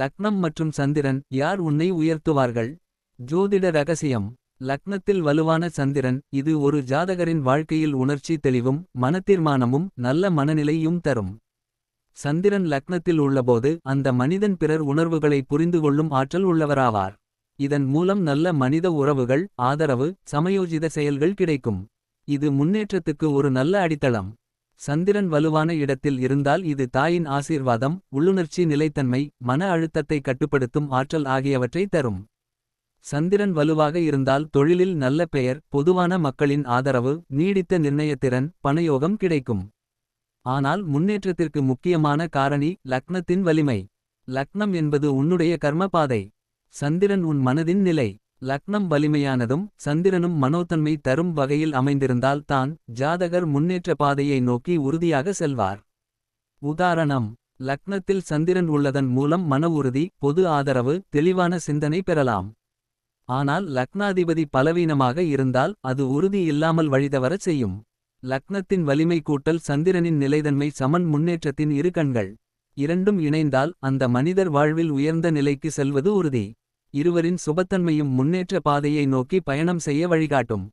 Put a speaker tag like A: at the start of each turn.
A: லக்னம் மற்றும் சந்திரன் யார் உன்னை உயர்த்துவார்கள்? ஜோதிட ரகசியம். லக்னத்தில் வலுவான சந்திரன் இது ஒரு ஜாதகரின் வாழ்க்கையில் உணர்ச்சி தெளிவும் மனத்தீர்மானமும் நல்ல மனநிலையும் தரும். சந்திரன் லக்னத்தில் உள்ளபோது அந்த மனிதன் பிறர் உணர்வுகளை புரிந்துகொள்ளும் ஆற்றல் உள்ளவராவார். இதன் மூலம் நல்ல மனித உறவுகள் ஆதரவு சமயோஜித செயல்கள் கிடைக்கும். இது முன்னேற்றத்துக்கு ஒரு நல்ல அடித்தளம். சந்திரன் வலுவான இடத்தில் இருந்தால் இது தாயின் ஆசீர்வாதம் உள்ளுணர்ச்சி நிலைத்தன்மை மன அழுத்தத்தை கட்டுப்படுத்தும் ஆற்றல் ஆகியவற்றை தரும். சந்திரன் வலுவாக இருந்தால் தொழிலில் நல்ல பெயர் பொதுவான மக்களின் ஆதரவு நீடித்த நிர்ணயத்திறன் பணயோகம் கிடைக்கும். ஆனால் முன்னேற்றத்திற்கு முக்கியமான காரணி லக்னத்தின் வலிமை. லக்னம் என்பது உன்னுடைய கர்மபாதை சந்திரன் உன் மனதின் நிலை. லக்னம் வலிமையானதும் சந்திரனும் மனோத்தன்மை தரும் வகையில் அமைந்திருந்தால் தான் ஜாதகர் முன்னேற்ற பாதையை நோக்கி உறுதியாக செல்வார். உதாரணம் லக்னத்தில் சந்திரன் உள்ளதன் மூலம் மன உறுதி பொது ஆதரவு தெளிவான சிந்தனை பெறலாம். ஆனால் லக்னாதிபதி பலவீனமாக இருந்தால் அது உறுதி இல்லாமல் வழிதவரச் செய்யும். லக்னத்தின் வலிமை கூட்டல் சந்திரனின் நிலைதன்மை சமன் முன்னேற்றத்தின் இரு கண்கள். இரண்டும் இணைந்தால் அந்த மனிதர் வாழ்வில் உயர்ந்த நிலைக்கு செல்வது உறுதி. இருவரின் சுபத்தன்மையும் முன்னேற்ற பாதையை நோக்கி பயணம் செய்ய வழிகாட்டும்.